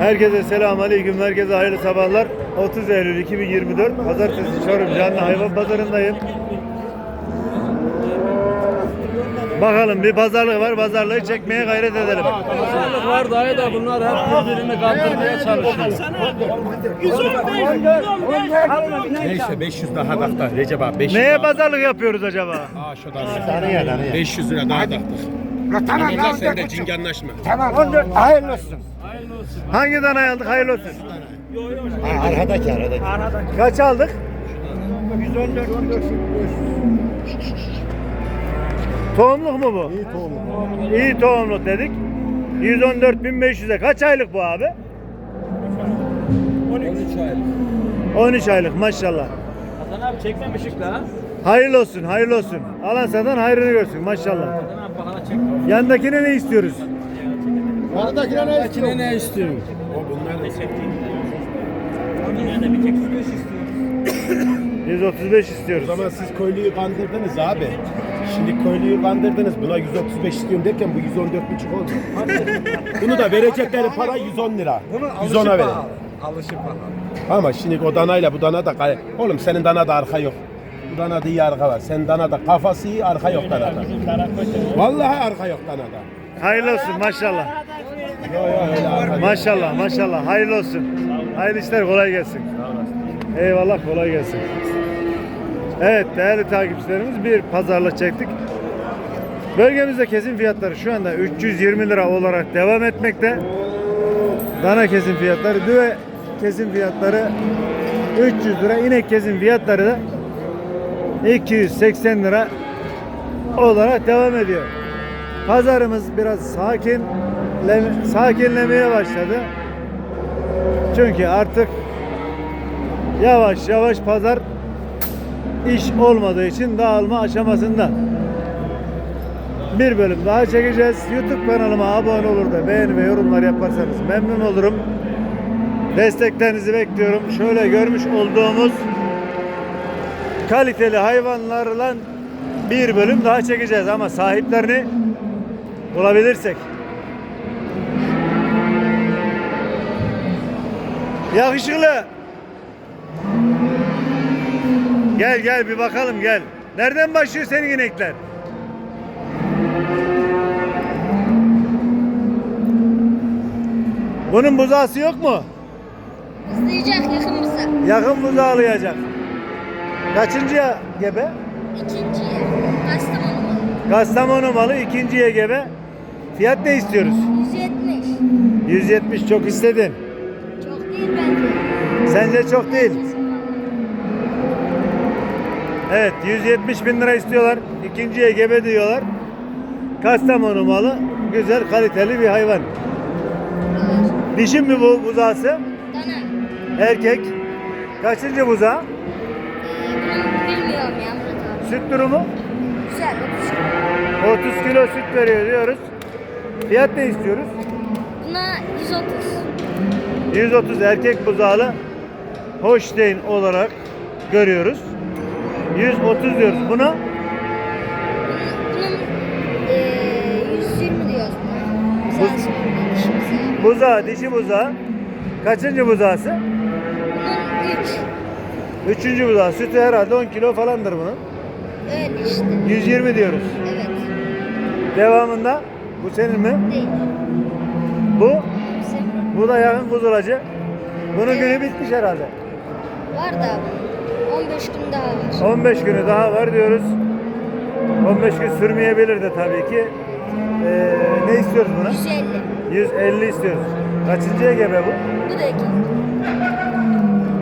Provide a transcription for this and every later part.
Herkese selam aleyküm. Herkese hayırlı sabahlar. 30 Eylül 2024 Pazartesi Çorum Canlı Hayvan Pazarındayım. Bakalım bir pazarlık var. Pazarlığı çekmeye gayret edelim. Pazarlık var dayı da bunlar hep birbirini kandırmaya çalışıyor. Neyse 500 daha dakta Recep abi 500 Neye daha. pazarlık yapıyoruz acaba? Aa şu da 500 lira daha daktık. Tamam Tamam ya, sen de cinganlaşma. Tamam. Hayırlı olsun. Hangi danayı aldık? Hayırlı olsun. Arkadaki arkadaki. Kaç aldık? 114 14 Tohumluk mu bu? İyi tohumluk. İyi tohumluk dedik. 114.500'e kaç aylık bu abi? 13 aylık maşallah. Hasan abi çekmemişik daha. Hayırlı olsun, hayırlı olsun. Alan satan hayrını görsün maşallah. Yandakine ne istiyoruz? Aradakine ne İçine ne istiyorsun? O bunlar da istiyorum. 135 O istiyoruz. zaman siz köylüyü kandırdınız abi. Şimdi köylüyü kandırdınız. Buna 135 istiyorum derken bu 114 buçuk oldu. Bunu da verecekleri para 110 lira. 110'a verin. Alışı pahalı. Ama şimdi o danayla bu dana da Oğlum senin dana da arka yok. Bu danada iyi arka var. Senin dana da kafası iyi arka yok danada. Vallahi arka yok danada. Hayırlı olsun maşallah. Yo yo. Maşallah maşallah hayırlı olsun. Hayırlı işler kolay gelsin. Eyvallah kolay gelsin. Evet değerli takipçilerimiz bir pazarlık çektik. Bölgemizde kesim fiyatları şu anda 320 lira olarak devam etmekte. Dana kesim fiyatları, düve kesim fiyatları 300 lira, inek kesim fiyatları da 280 lira olarak devam ediyor. Pazarımız biraz sakin sakinlemeye başladı. Çünkü artık yavaş yavaş pazar iş olmadığı için dağılma aşamasında. Bir bölüm daha çekeceğiz. YouTube kanalıma abone olur da beğeni ve yorumlar yaparsanız memnun olurum. Desteklerinizi bekliyorum. Şöyle görmüş olduğumuz kaliteli hayvanlarla bir bölüm daha çekeceğiz ama sahiplerini bulabilirsek. Yakışıklı. Gel gel bir bakalım gel. Nereden başlıyor senin inekler? Bunun buzağısı yok mu? Hızlayacak yakınımıza. Yakın buzağılayacak. Kaçıncıya gebe? İkinciye. Kastamonu mu? Kastamonu malı ikinciye gebe. Fiyat ne istiyoruz? 170. 170 çok istedin. Çok değil bence. Sence çok değil. Evet 170 bin lira istiyorlar. İkinciye gebe diyorlar. Kastamonu malı güzel kaliteli bir hayvan. Dişi mi bu buzağısı? Dana. Erkek. Kaçıncı buzağı? Bunu bilmiyorum ya Murat abi. Süt durumu? Güzel. 30. 30 kilo süt veriyor diyoruz. Fiyat ne istiyoruz? Buna 130. 130 erkek buzağlı Holstein olarak görüyoruz. 130 diyoruz. Buna Bunun, bunun ee, 120 diyoruz buna. Güzel şimdi işimize. buzağı, dişi buzağı. Kaçıncı buzağısı? Bunun 3. Üçüncü buzağı. Sütü herhalde 10 kilo falandır bunun. Öyle işte. 120 diyoruz. Evet. Devamında bu senin mi? Değil. Bu? Bu da yakın kuzulacı. Bunun günü bitmiş herhalde. var da 15 gün daha var. 15 günü daha var diyoruz. 15 gün sürmeyebilir de tabii ki. Ee, ne istiyoruz buna? 150. 150 istiyoruz. Kaçıncıya gebe bu? Bu da ikinci.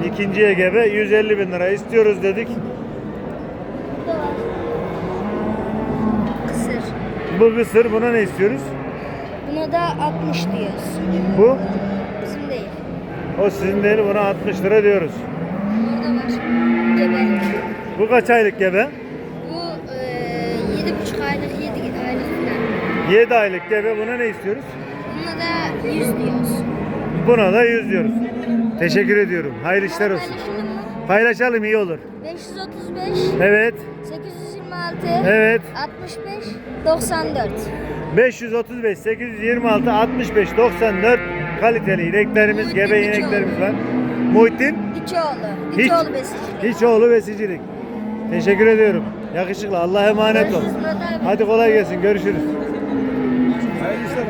İkinciye gebe 150 bin lira istiyoruz dedik. Kısır. Bu kısır buna ne istiyoruz? Buna da 60 diyoruz. Bu Bizim değil. o sizin değil buna 60 lira diyoruz. Burada var. Gebe. Bu kaç aylık gebe? Bu yedi buçuk aylık, yedi aylık falan. 7 aylık gebe buna ne istiyoruz? Buna da 100 diyoruz. Buna da 100 diyoruz. Teşekkür ediyorum. Hayırlı işler olsun. Mı? Paylaşalım iyi olur. 535, Evet. 826, 526 Evet. 65 94 535 826 65 94 kaliteli ineklerimiz, Muhittin gebe Hiçoğlu. ineklerimiz var. Muhittin İçoğlu. Hiç- İçoğlu besicilik. Hiçoğlu besicilik. Teşekkür ediyorum. Yakışıklı. Allah'a emanet ol. Görüşürüz Murat abi. Hadi kolay gelsin. Görüşürüz. Hayırlı işler.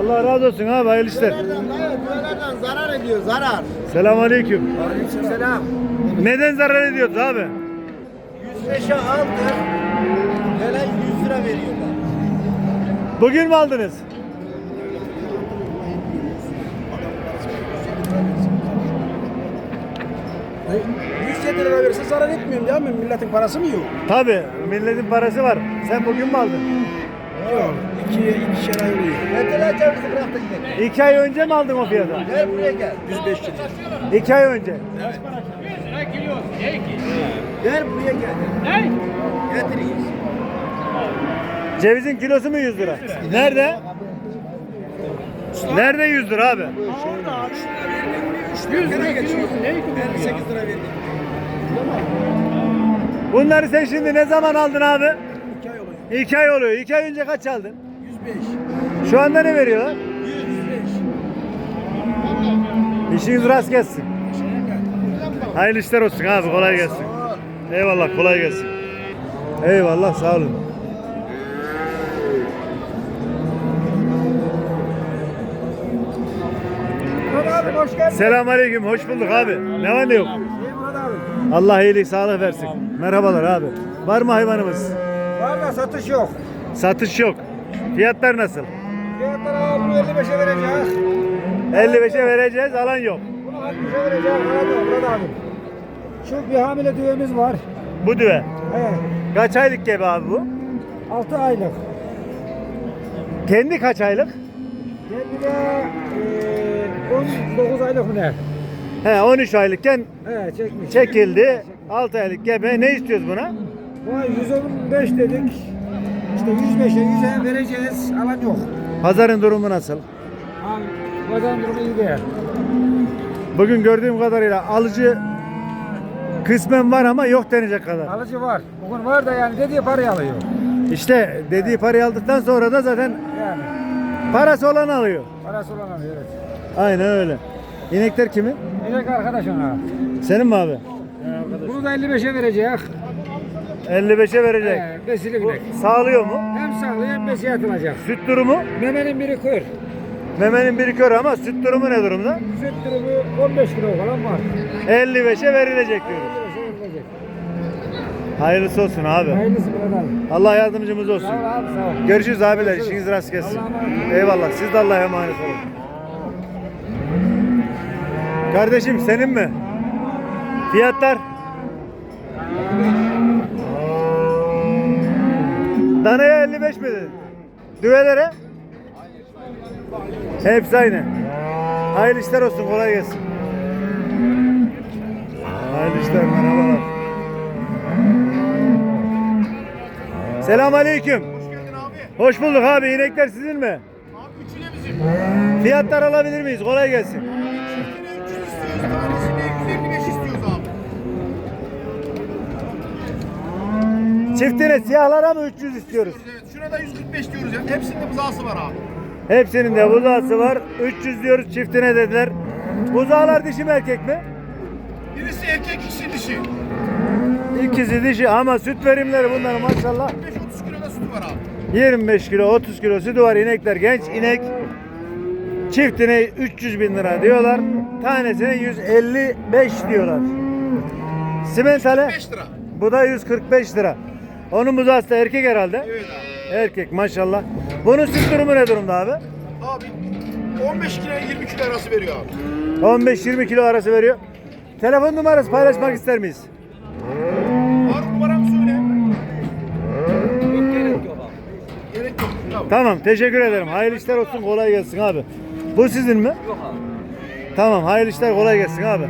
Allah razı olsun abi. Hayırlı işler. Düvelerden zarar ediyor zarar. Selamünaleyküm. Aleykümselam. Neden zarar ediyoruz abi? 105'e aldı. Hele 100 lira veriyorlar. Bugün mü aldınız? 107 lira verirse zarar etmiyorum ya ben milletin parası mı yok? Tabi. Milletin parası var. Sen bugün mü aldın? Yok. İki, ikişer ay oluyor. Metal bizi bıraktı gidelim. İki ay önce mi aldın o fiyata? Gel buraya gel. 105 lira. İki ay önce. Gel buraya gel. Getireyim. Cevizin kilosu mu 100 lira? Nerede? Nerede 100 lira abi? 100 lira geçiyor. 58 lira verdim. Bunları sen şimdi ne zaman aldın abi? 2 ay oluyor. İki ay oluyor. İki ay önce kaç aldın? 105. Şu anda ne veriyorlar? 105. İşiniz rast gelsin. Hayırlı işler olsun abi. Kolay gelsin. Eyvallah. Kolay gelsin. Eyvallah. Sağ olun. Murat abi hoş geldin. Selamünaleyküm. Hoş bulduk abi. Ne var ne yok? Allah iyilik sağlık versin. Merhabalar abi. Var mı hayvanımız? Valla satış yok. Satış yok. Fiyatlar nasıl? Fiyatlar abi bunu 55'e vereceğiz. 55'e vereceğiz. Alan yok. Bunu 60'a vereceğiz. Murat abi. Murat abi. Şu bir hamile düğümüz var. Bu düve. Evet. Kaç aylık gebe abi bu? 6 aylık. Kendi kaç aylık? Kendi de eee 19 aylık mı ne? He 13 aylıkken He çekmiş. çekildi. 6 aylık gebe. Ne istiyoruz buna? Vay 115 dedik. İşte 105'e 100'e vereceğiz. Alan yok. Pazarın durumu nasıl? Pazarın durumu iyi değil. Bugün gördüğüm kadarıyla alıcı kısmen var ama yok denecek kadar. Alıcı var. Bugün var da yani dediği parayı alıyor. İşte dediği parayı aldıktan sonra da zaten Yani parası olan alıyor. parası olan alıyor evet. Aynen öyle. İnekler kimin? Direkt arkadaş ona. Senin mi abi? Bunu da 55'e verecek. 55'e verecek. He, besili Bu binek. sağlıyor mu? Hem sağlı hem besiye atılacak. Süt durumu? Memenin biri kır. Memenin biri kör ama süt durumu ne durumda? Süt durumu 15 kilo falan var. 55'e verilecek diyoruz. 55'e verilecek. Hayırlısı olsun abi. Hayırlısı buradan. Allah yardımcımız Sağ ol olsun. abi sağ ol. Görüşürüz abiler. Görüşürüz. İşiniz rast gelsin. Eyvallah. Siz de Allah'a emanet olun. Kardeşim senin mi? Fiyatlar? Danaya 55 mi dedin? Düvelere? Hepsi aynı. Hayırlı işler olsun. Kolay gelsin. Hayırlı işler. Merhabalar. Selam aleyküm. Hoş bulduk abi. İnekler sizin mi? Abi üçüne bizim. Fiyatlar alabilir miyiz? Kolay gelsin. Çiftine Çiftine siyahlara mı 300 istiyoruz? Evet, şuna da 145 diyoruz ya. Hepsinde buzağısı var abi. Hepsinin de buzağısı var. 300 diyoruz çiftine dediler. Buzağlar dişi mi erkek mi? Birisi erkek, ikisi dişi. İkisi dişi ama süt verimleri bunların maşallah. 5-30 kilo da sütü var abi. 25 kilo 30 kilo sütü var inekler genç inek. Çiftine 300 bin lira diyorlar. Tanesine 155 diyorlar. Simentale 5 lira. bu da 145 lira. Onun buzağısı da erkek herhalde. Evet abi. Erkek maşallah. Bunun süt durumu ne durumda abi? Abi 15 kilo 20 kilo arası veriyor abi. 15-20 kilo arası veriyor. Telefon numarası paylaşmak ister miyiz? Var numaramı söyle. Gerek yok. Tamam. Tamam teşekkür ederim. Hayırlı işler olsun kolay gelsin abi. Bu sizin mi? Yok abi. Tamam hayırlı işler kolay gelsin abi.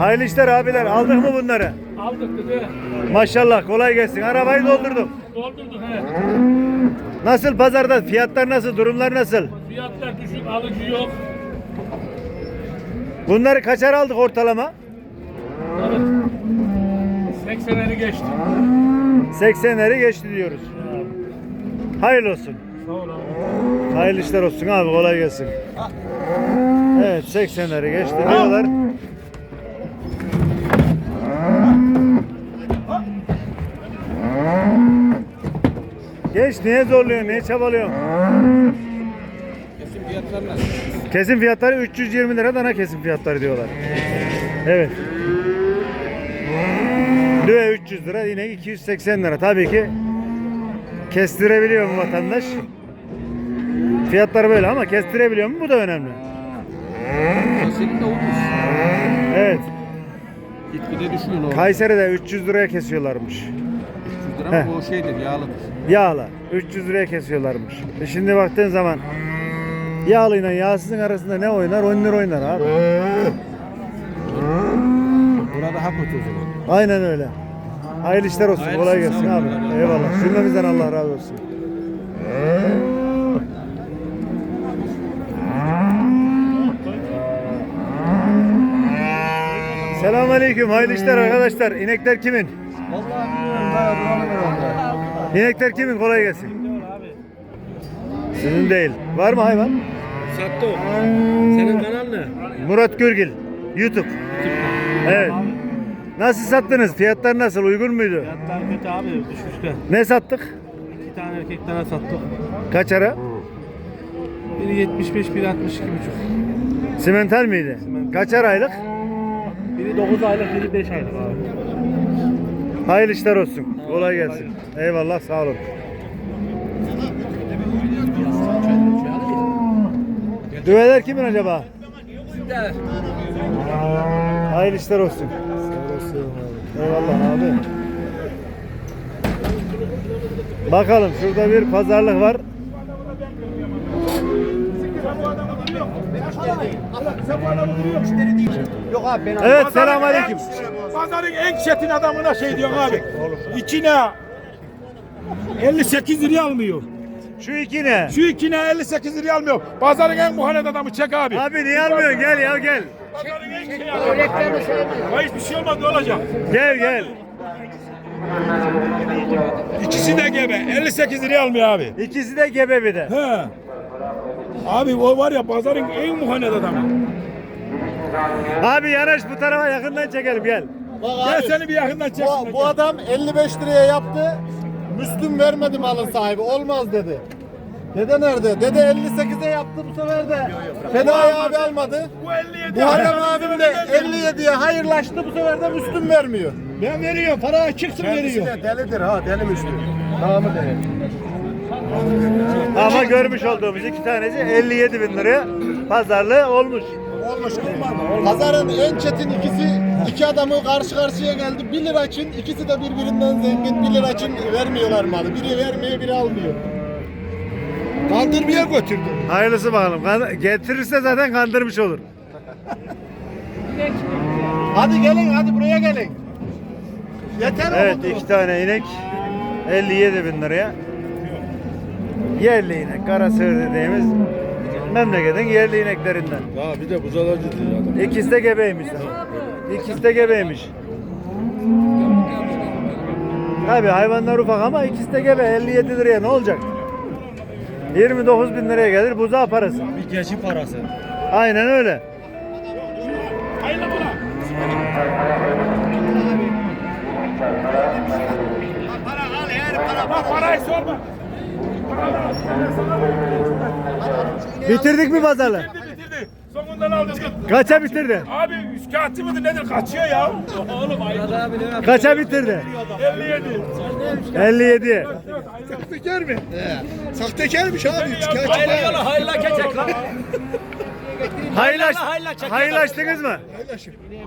Hayırlı işler abiler aldık mı bunları? Aldık dedi. Maşallah kolay gelsin. Arabayı doldurduk. Doldurduk he. Nasıl pazarda fiyatlar nasıl durumlar nasıl? Fiyatlar düşük, alıcı yok. Bunları kaçar aldık ortalama? 80'leri geçti. 80'leri geçti diyoruz. Hayırlı olsun. Sağ ol abi. Hayırlı işler olsun abi kolay gelsin. Evet 80'leri geçti diyorlar. Geç niye zorluyorsun niye çabalıyorsun? Kesin fiyatlar nasıl? Kesim fiyatları 320 lira dana kesim fiyatları diyorlar. Evet. Düve 300 lira yine 280 lira. Tabii ki kestirebiliyor mu vatandaş? Fiyatlar böyle ama kestirebiliyor mu? Bu da önemli. Senin de. Evet. Gitgide düşüyor o. Kayseri'de 300 liraya kesiyorlarmış. 300 lira Heh. ama o şeydir yağlıdır. Yağla 300 liraya kesiyorlarmış. E şimdi baktığın zaman yağlıyla yağsızın arasında ne oynar? 10 lira oynar abi. Burada daha kötü o zaman. Aynen öyle. Hayırlı işler olsun. Hayırlısı, Kolay gelsin abi. Eyvallah. Cümlemizden Allah razı olsun. Selamünaleyküm. Hayırlı işler arkadaşlar. İnekler kimin? İnekler kimin? Kolay gelsin. Sizin değil. Var mı hayvan? Sattı o. Senin kanal ne? Murat Gürgil. YouTube. Evet. Nasıl sattınız? Fiyatlar nasıl? Uygun muydu? Fiyatlar kötü abi düşüşte. Ne sattık? İki tane erkek tane sattık. Kaç ara? Biri 75, biri 62 buçuk. Simental miydi? Kaç aylık? Biri 9 aylık, biri 5 aylık abi. Hayırlı işler olsun. Kolay gelsin. Eyvallah sağ olun. Düveler kimin acaba? Hayırlı işler olsun. Eyvallah abi. Bakalım şurada bir pazarlık var. Yok abi ben Evet selamünaleyküm. Pazarın en çetin adamına şey diyorsun abi. İçine 58 liraya almıyor. Şu iki ne? Şu ikine 58 liraya almıyor. Pazarın en muhalefet adamı çek abi. Abi niye almıyorsun? Gel ya gel. Pazarın en şey adamı. Hiçbir şey olmaz ne olacak? Gel gel. İkisi de gebe. 58 liraya almıyor abi. İkisi de gebe bir de. He. Abi o var ya pazarın en muhalefet adamı. Abi yanaş bu tarafa yakından çekelim gel. Gel seni bir yakından çeksin. Bu, bu adam 55 liraya yaptı. Müslüm vermedi malın sahibi. Olmaz dedi. Dede nerede? Dede 58'e yaptı bu sefer de. Fedai abi almadı. Bu 57. Bu adam abim de 57'ye hayırlaştı bu sefer de Müslüm vermiyor. Ben veriyorum. Para çıksın veriyor. de delidir ha deli Müslüm. Tamam deli. Ama görmüş olduğumuz iki tanesi 57 bin liraya pazarlığı olmuş. Pazarın en çetin ikisi iki adamı karşı karşıya geldi. 1 lira için ikisi de birbirinden zengin. 1 lira için vermiyorlar malı. Biri vermiyor biri almıyor. Kaldırmaya götürdü. Hayırlısı bakalım. Kan- Getirirse zaten kandırmış olur. Hadi gelin hadi buraya gelin. Yeter Evet oldu. iki tane inek 57 bin liraya. Yerli inek, kara sığır dediğimiz memleketin yerli ineklerinden. Ha bir de buzalacı diyor adam. İkisi de gebeymiş. İkisi de gebeymiş. Tabi hayvanlar ufak ama ikisi de gebe 57 liraya ne olacak? 29 bin liraya gelir buzağı parası. Bir geçi parası. Aynen öyle. Hayırlı buna. Bak parayı sorma. Bitirdik mi pazarlığı? Bitirdi bitirdi. Sonundan aldık. Kaça bitirdi? Abi üst kağıtçı mıdır nedir kaçıyor ya. Oğlum ayıp. Kaça bitirdi? 57. 57. Sahtekar mı? Sahtekarmış abi. Hayırlı yola hayırlı geçecek lan. Haylaş, hayla çekin. haylaştınız mı?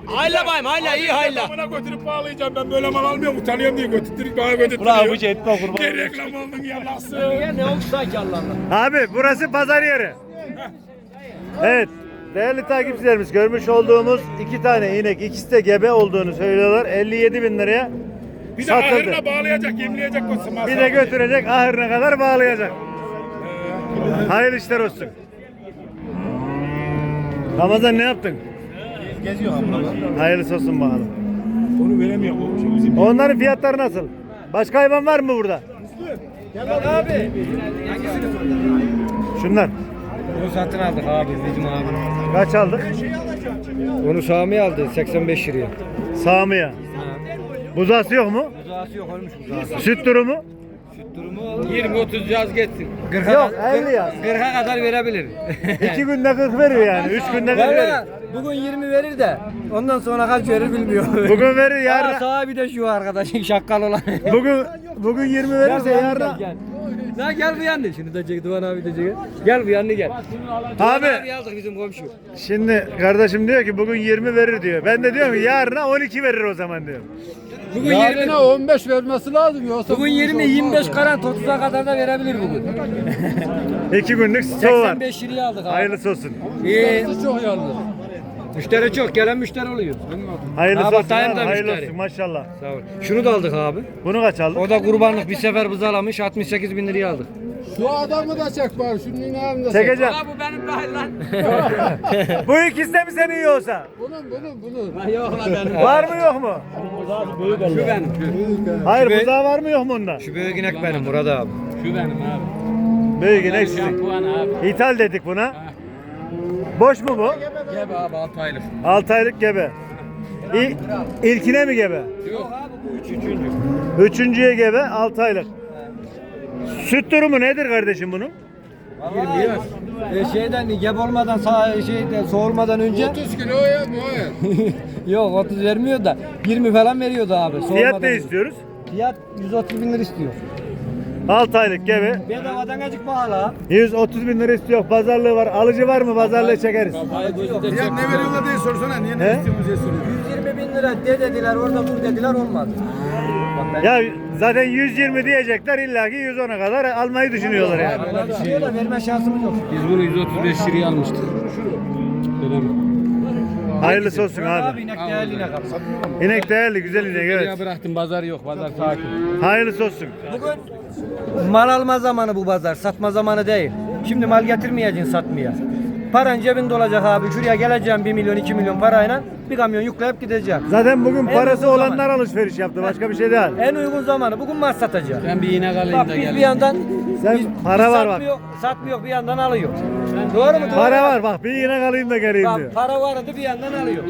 Hayırlı bayım hayırlı iyi hayırlı. Bana götürüp bağlayacağım ben böyle mal almıyorum utanıyorum diye götürttürük bana götürttürüyor. Ulan bu etme kurban. Ne reklam oldun ya nasıl? Ya ne oldu sanki Allah Allah. Abi burası pazar yeri. Evet. Değerli takipçilerimiz görmüş olduğumuz iki tane inek ikisi de gebe olduğunu söylüyorlar. 57 bin liraya Bir de satıldı. ahırına bağlayacak, yemleyecek olsun. Bir de götürecek ahırına kadar bağlayacak. Hayırlı işler olsun. Ramazan ne yaptın? geziyor abla. Hayırlısı olsun bakalım. Onu veremiyor bu şey bizim. Onların fiyatları nasıl? Başka hayvan var mı burada? Abi. Şunlar. Bunu satın aldık abi bizim abi. Kaç aldık? Onu Sami aldı 85 liraya. Samiye. Buzası yok mu? Buzağısı yok ölmüş buzağısı. Süt durumu? Durumu 20-30 yaz geçsin. 40'a Yok 50 yaz. 40'a kadar verebilir. 2 günde 40 veriyor yani. 3 günde 40 veriyor. Valla bugün 20 verir de ondan sonra kaç verir bilmiyor. Bugün verir Aa, yarın. sahibi de şu arkadaşın şakkal olan. Bugün bugün 20 verirse yarın. gel. La gel bu yanına. Şimdi de çek Duvan abi de çek. Gel bu yanına gel. Abi. abi yazdık bizim komşu. Şimdi kardeşim diyor ki bugün 20 verir diyor. Ben de diyorum ki yarına 12 verir o zaman diyorum. Bugün 20 15 vermesi lazım yoksa Bugün 20 25 karan 30'a kadar da verebilir bugün. 2 günlük stoğu var. 85 liraya aldık abi. Hayırlısı olsun. İyi. çok yalnız. Müşteri çok. Gelen müşteri oluyor. Hayırlısı Ha, olsun. da Hayırlı müşteri. olsun maşallah. Sağ ol. Şunu da aldık abi. Bunu kaç aldın? O da kurbanlık bir sefer bızalamış 68 bin liraya aldık. Şu adamı da çek bari. Şunun inanını da Çekeceğim. bu benim dahil lan. Bu ikisi de mi senin yiyorsa? Bunun bunun bunun. Yok lan benim. Var mı yok mu? Şu benim. Şu, Hayır Be- buzağı var mı yok mu onda? şu büyük inek benim Murat abi. Şu benim abi. Büyük inek sizin. Şampuan abi. İthal dedik buna. Boş mu bu? Gebe abi 6 aylık. 6 aylık gebe. İ, ilkine mi gebe? Yok abi bu üçüncü. Üçüncüye gebe 6 aylık. Süt durumu nedir kardeşim bunun? 20 yaş. E, şeyden gebe olmadan sağ şeyde soğurmadan önce 30 kilo ya bu. yok 30 vermiyor da 20 falan veriyordu abi. Fiyat ne istiyoruz? Fiyat 130 bin lira istiyor. 6 aylık gebe. Bedavadan acık pahalı ha. 130 bin lira istiyor. Pazarlığı var. Alıcı var mı? Pazarlığı çekeriz. Ya ne veriyorlar diye sorsana. Niye He? ne istiyorsunuz diye soruyor. 120 bin lira de dediler orada dur dediler olmadı. Ya zaten 120 diyecekler illaki 110'a kadar almayı düşünüyorlar yani. Da verme şansımız yok. Biz bunu 135 liraya almıştık. Hayırlısı olsun Abi abi. inek değerli inek abi. İnek değerli, güzel inek evet. bıraktım pazar yok pazar sakin. Hayırlısı olsun. Bugün mal alma zamanı bu pazar satma zamanı değil. Şimdi mal getirmeyeceksin satmaya. Paran cebinde olacak abi. Şuraya geleceğim 1 milyon 2 milyon parayla bir kamyon yükleyip gideceğim. Zaten bugün En parası uygun olanlar zaman. alışveriş yaptı. Başka bir şey değil. En uygun zamanı bugün mal satacağım. Ben bir inek alayım Bak da biz geleyim. bir yandan Sen biz, para biz var bak. satmıyor, satmıyor bir yandan alıyor. Doğru mu? Para var bak bir inek alayım da geleyim diyor. Bak para vardı bir yandan alıyor.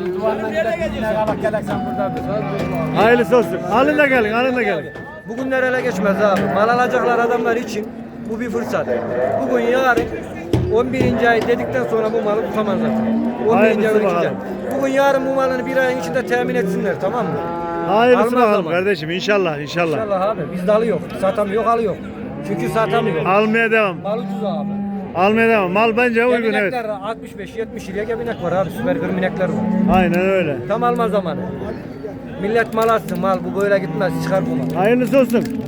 Hayırlısı olsun. Alın da gelin, alın da gelin. Bugünler ele geçmez abi. Mal alacaklar adamlar için bu bir fırsat. Bugün yarın 11. ay dedikten sonra bu malı tutamaz zaten. 11. ay Hayırlısı bakalım. Bugün yarın bu malını bir ayın içinde temin etsinler tamam mı? Hayırlısı Almaz bakalım ama. kardeşim inşallah inşallah. İnşallah abi biz de alıyor. Satamıyor alıyor. Çünkü satamıyor. Almaya devam. Mal ucuz abi. Almaya devam. Mal bence uygun evet. Gebinekler 65-70 liraya gebinek var abi. Süper gırminekler var. Aynen öyle. Tam alma zamanı. Millet mal alsın mal bu böyle gitmez çıkar bu mal. Hayırlısı olsun.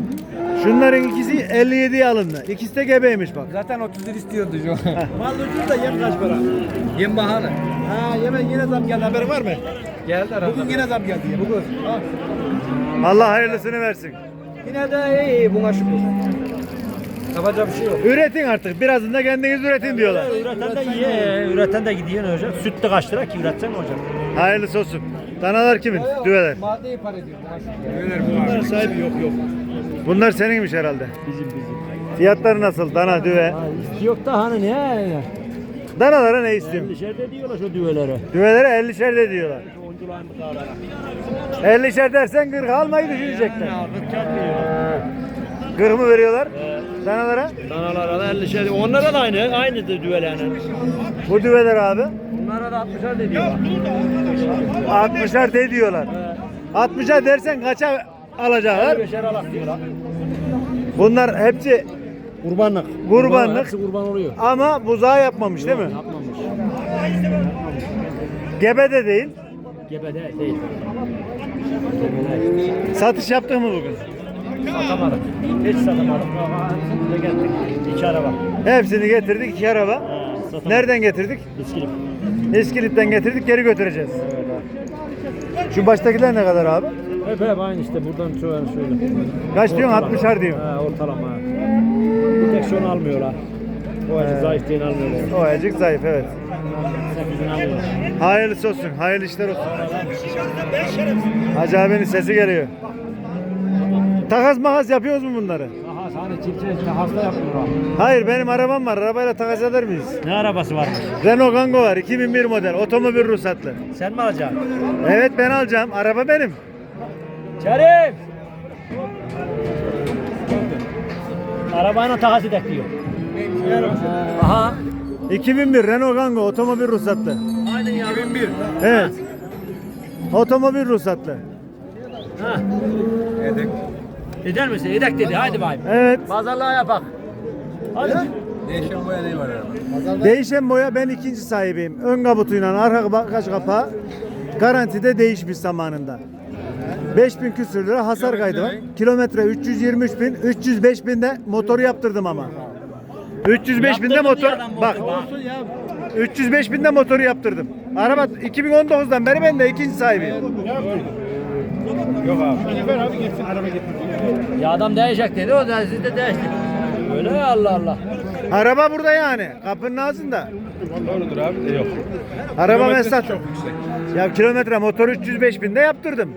Şunların ikisi 57'ye alındı. İkisi de gebeymiş bak. Zaten 30 lira istiyordu şu an. Mal ucuz da yem kaç para? Yem bahane. Ha yeme yine zam geldi haberin var mı? Geldi arada. Bugün yine zam geldi. ya. Bugün. Allah hayırlısını versin. Yine de iyi buna şükür. Yapacak bir şey yok. Üretin artık. Birazını da kendiniz üretin diyorlar. Üreten de ye, üreten de gidiyor ne olacak? Süt de kaç lira ki üretsen ne olacak? Hayırlısı olsun. Danalar kimin? Düveler. Maddeyi para ediyor buna şükür. Bunların sahibi yok yok. Bunlar seninmiş herhalde. Bizim bizim. Fiyatları nasıl? Dana, düve. Yok da hani ne? Danalara ne istiyorsun? Dışarıda diyorlar şu düvelere. Düvelere 50'şer de diyorlar. 50'şer dersen 40 almayı düşünecekler. 40 mı veriyorlar? Danalara? Danalara da 50 şey. Onlara da aynı. Aynı düvel yani. Bu düveler abi. Bunlara da 60'ar da diyorlar. 60'ar de diyorlar. 60'a dersen kaça alacaklar? Bunlar hepsi Kurbanlık. kurbanlık Hepsi kurban oluyor. ama buzağı yapmamış değil mi? Yapmamış. Gebe de değil. Gebe de değil. Satış yaptık mı bugün? Satamadık. Hiç satamadık. De getirdik. İki araba. Hepsini getirdik iki araba. Satamadık. Nereden getirdik? İskilip. İskilip'ten getirdik geri götüreceğiz. Şu baştakiler ne kadar abi? Hep hep aynı işte. Buradan şöyle şöyle. Kaç diyorsun? Ortalama. 60'ar diyorsun. Ha ortalama. Bir tek şunu almıyorlar. O acı zayıf diye almıyorlar. O ayacık zayıf evet. Hayırlısı olsun. Hayırlı işler olsun. Hacı abinin sesi geliyor. Takas makas yapıyoruz mu bunları? Aha sana çiftçi hasta yapıyor abi. Hayır benim arabam var. Arabayla takas eder miyiz? Ne arabası varmış? Renault Kangoo var. 2001 model. Otomobil ruhsatlı. Sen mi alacaksın? Evet ben alacağım. Araba benim. Kerim! Arabayla takas edek diyor. Aha. 2001 Renault Kangoo otomobil ruhsatlı. Aynen ya. 2001. Evet. Otomobil ruhsatlı. Ha. Edek. Eder misin? Edek dedi. Haydi bayım. Evet. Pazarlığa yapak. Hadi. Değişen boya ben ikinci sahibiyim. Ön kabutuyla arka bagaj kapağı garantide değişmiş zamanında. 5000 küsür lira hasar kaydı var. Kilometre 323 bin, 305 binde motoru yaptırdım ama. 305 binde motor, bak bozdu, 305 binde motoru yaptırdım. Araba 2019'dan beri ben de ikinci sahibiyim. Ya adam değişecek dedi. O da siz de değişti. Öyle ya Allah Allah. Araba burada yani. Kapının ağzında. Doğrudur abi yok. Araba ben sattım. Ya kilometre motor 305 binde yaptırdım.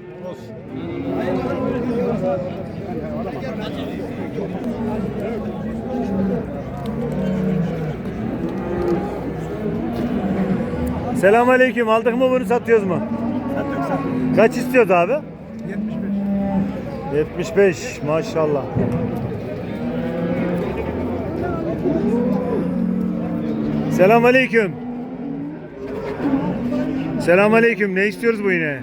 Selamünaleyküm. Aldık mı bunu satıyoruz mu? Kaç istiyordu abi? 75. 75 maşallah. Selamünaleyküm. Selamünaleyküm. Ne istiyoruz bu yine?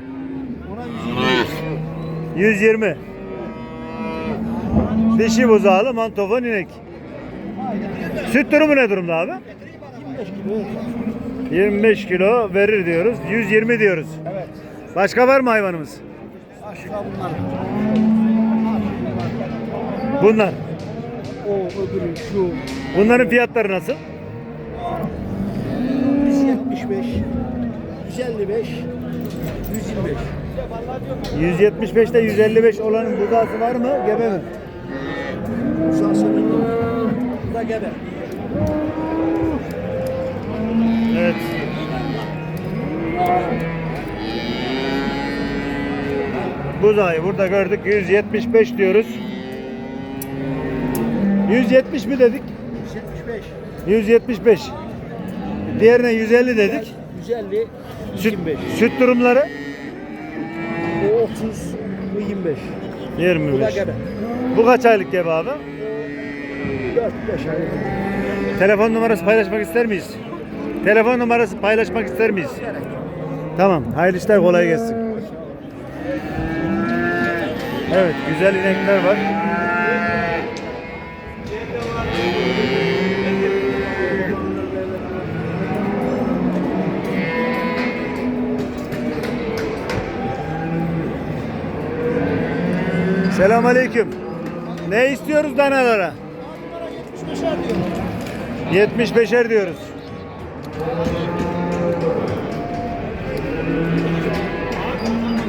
120. Dişi buzağlı mantofon inek. Süt durumu ne durumda abi? 25 kilo verir diyoruz. 120 diyoruz. Evet. Başka var mı hayvanımız? Başka bunlar. Bunlar. O öbürü şu. Bunların fiyatları nasıl? 175. 155. 125. 175'te 155 olanın buzağısı var mı? Gebe mi? Bu da gebe. Evet. Buzağı burada gördük 175 diyoruz. 170 mi dedik? 175. 175. Diğerine 150 dedik. 150. Süt, 25. süt durumları O 30. Bu 25. 25. Bu da gebe. Bu kaç aylık gebe abi? 4-5 ay. Telefon numarası paylaşmak ister miyiz? Telefon numarası paylaşmak ister miyiz? Tamam. Hayırlı işler kolay gelsin. Evet güzel inekler var. Selamünaleyküm. Ne istiyoruz danalara? 75'er diyoruz.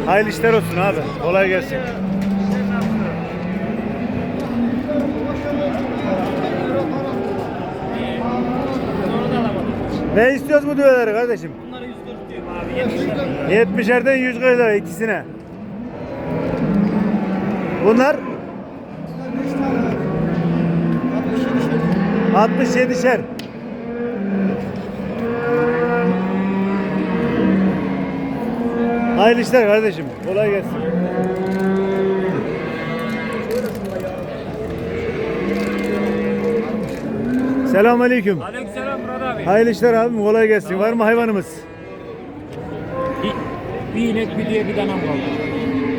Hayırlı işler olsun abi. Kolay gelsin. Ne istiyoruz bu düveleri kardeşim? Bunları 140 diyorum abi. 70 lira. 70'erden 140 lira ikisine. Bunlar 67'şer. Hayırlı işler kardeşim. Kolay gelsin. Selamünaleyküm. Aleykümselam Murat abi. Hayırlı işler abim. Kolay gelsin. Var mı hayvanımız? Bir, bir inek bir diye bir danam kaldı.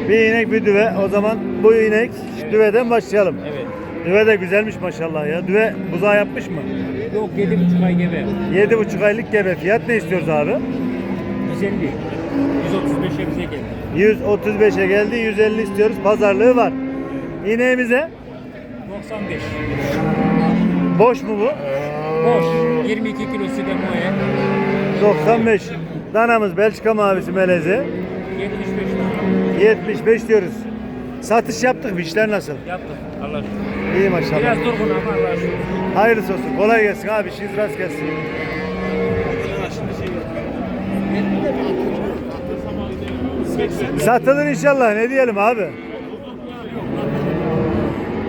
Bir inek bir düve. O zaman bu inek düveden başlayalım. Evet. Düve de güzelmiş maşallah ya. Düve buzağı yapmış mı? Yok 7,5 ay gebe. 7,5 aylık gebe. Fiyat ne istiyoruz abi? 150. 135'e bize geldi. 135'e geldi. 150 istiyoruz. Pazarlığı var. İneğimize 95. boş mu bu? Boş. 22 kilosu da moye. 95. Danamız Belçika mavisi melezi. 75 lira. 75 diyoruz. Satış yaptık mı? İşler nasıl? Yaptım. Allah aşkına. İyi maşallah. Biraz durgun ama Allah aşkına. Hayırlısı olsun. Kolay gelsin abi. İşiniz rast gelsin. Satılır inşallah ne diyelim abi.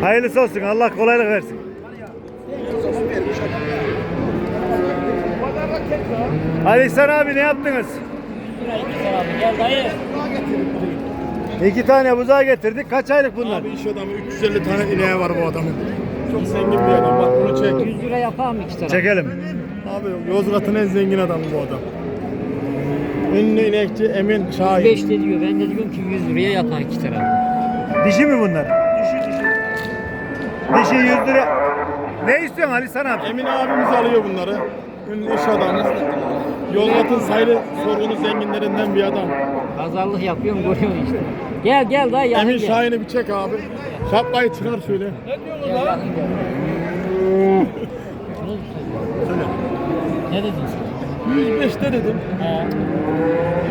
Hayırlısı olsun Allah kolaylık versin. Ali İhsan abi ne yaptınız? Gel dayı. İki tane buzağı getirdik. Kaç aylık bunlar? Abi iş adamı 350 tane ineği var bu adamın. Çok zengin bir adam. Bak bunu çek. 100 lira yapar mı iki taraf? Çekelim. Abi Yozgat'ın en zengin adamı bu adam. Ünlü inekçi Emin Şahin. 5 de diyor. Ben de diyorum ki 100 liraya yapar iki taraf. Dişi mi bunlar? Dişi dişi. Dişi 100 lira. Ne istiyorsun Ali İhsan abi? Emin abimiz alıyor bunları. Ünlü iş adamı. Yozgat'ın sayılı sorgunu zenginlerinden bir adam. Pazarlık yapıyorum görüyorsun işte. Gel gel dayı yakın Emin gel. Şahin'i bir çek abi. Şapkayı çıkar şöyle. Gel yakın gel. Ne dedin sen? 105'te dedim. He.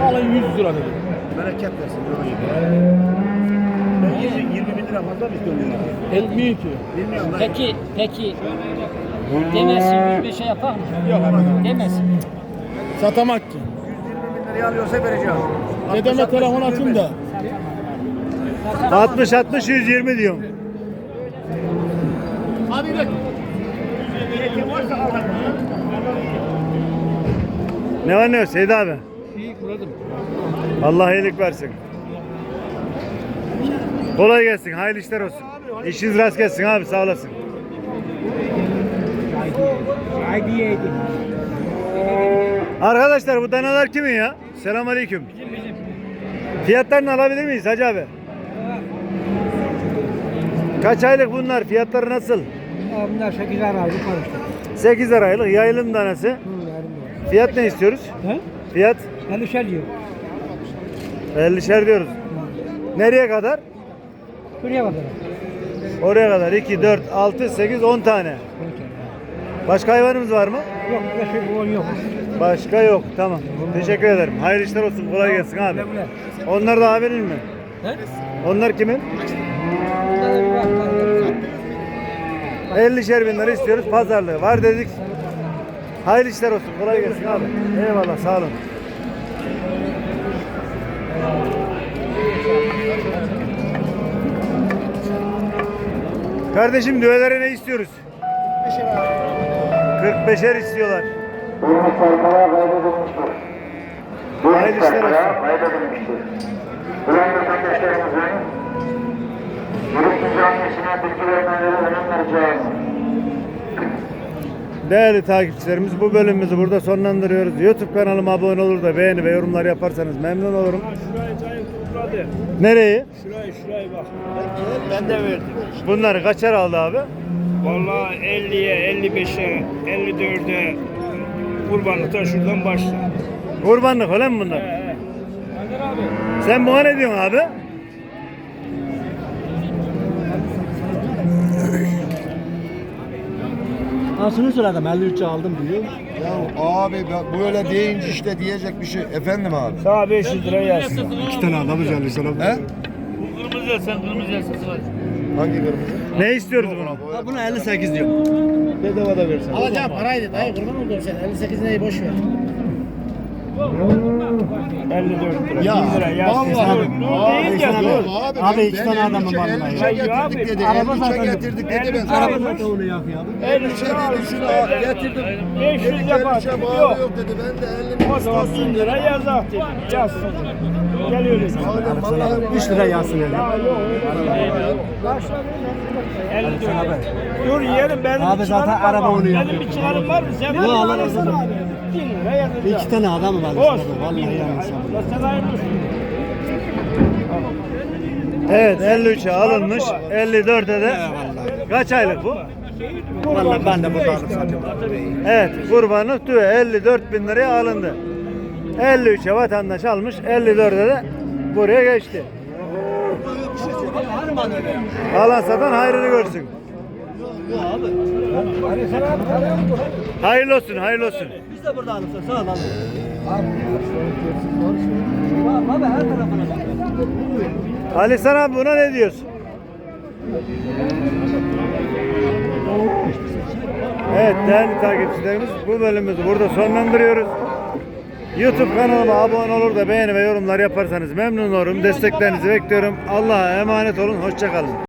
Alın 100 lira dedim. Bereket versin. 20 bin lira fazla mı istiyorsun? 52. Bilmiyorum lan. Peki peki demesin 105'e yapar mı? Yok hemen. Demesin. Satamak ki. 20 bin liraya alıyorsa vereceğim. Dedeme telefon açın da. 60 60 120 diyorum. Ne var ne yok Seyit abi? İyi kuradım. Allah iyilik versin. Kolay gelsin, hayırlı işler olsun. İşiniz rast gelsin abi, sağ olasın. Haydi yedim. Arkadaşlar bu danalar kimin ya? Selamünaleyküm. Fiyatlarını alabilir miyiz Hacı abi? Kaç aylık bunlar? Fiyatları nasıl? Bunlar 8 ara aylık var işte. 8 aylık yayılım danası. Fiyat ne istiyoruz? He? Fiyat 50 diyor. 50'şer diyoruz. Nereye kadar? Şuraya kadar. Oraya kadar 2, 4, 6, 8, 10 tane. Başka hayvanımız var mı? Yok, bir şey bu yok. Başka yok. Tamam. Teşekkür ederim. Hayırlı işler olsun. Kolay gelsin abi. Onlar da abinin mi? He? Onlar kimin? Bunlara bir bak, bak, bak. 50'şer bin lira istiyoruz. Pazarlığı var dedik. Hayırlı işler olsun. Kolay gelsin abi. Eyvallah. Sağ olun. Kardeşim düvelere ne istiyoruz? 45'er istiyorlar. Hayırlı işler olsun. kaydedilmiştir. Yürütücü annesine bilgi vermeleri önem vereceğiz. Değerli takipçilerimiz bu bölümümüzü burada sonlandırıyoruz. YouTube kanalıma abone olur da beğeni ve yorumlar yaparsanız memnun olurum. Nereyi? Şurayı şurayı bak. Ben de verdim. Bunları kaçar aldı abi? Vallahi 50'ye, 55'e, 54'e kurbanlıkta şuradan başla. Kurbanlık öyle mi bunlar? Sen buna ne diyorsun abi? Nasıl söyledim 53 aldım diyor. Ya abi ben böyle deyince işte diyecek bir şey. Efendim abi. Sana 500 lira yazsın. İki tane adam geldi sana. He? Kırmızı yazsan kırmızı yazsın. Hangi kırmızı? Ne istiyoruz bunu? Buna 58 diyor. Bedava da versen. Alacağım paraydı dayı kurban oldum sen 58 neyi boş ver. 54 lira. Ya 1000 lira yazsın. vallahi abi, değil ya, dur. Abi, Abi ben- iki tane adamım 53'e var 53'e Ya abi, getirdik dedi. araba 53'e zaten- getirdik dedi ben. Araba zaten onu yakıyor abi. 53'e dedi şunu getirdim. 500 Dedi yapar. 53'e Yok. yok dedi. Ben de 50 O zaman 1000 lira yazak dedim. Yazsın. Gel öyle. Vallahi 3 lira yazsın öyle. 54. Dur yerim benim Abi zaten araba onu Benim yapıyor. bir çıkarım var mı? Sen. 1000 lira yazacağım. İki tane adam var. Olsun. Vallahi yanlış Ya Sen hayırlı olsun. Evet 53'e alınmış. 54'e de kaç aylık bu? Vallahi ben de burada alıp satıyorum. Evet kurbanlık düve 54 bin liraya alındı. 53'e vatandaş almış 54'e de buraya geçti. Alan satan hayrını görsün. Hayırlı olsun, hayırlı olsun. Biz de burada alıp sağ ol abi. Her tarafına. Ali sen abi buna ne diyorsun? Evet değerli takipçilerimiz bu bölümümüzü burada sonlandırıyoruz. YouTube kanalıma abone olur da beğeni ve yorumlar yaparsanız memnun olurum. Desteklerinizi bekliyorum. Allah'a emanet olun. Hoşçakalın.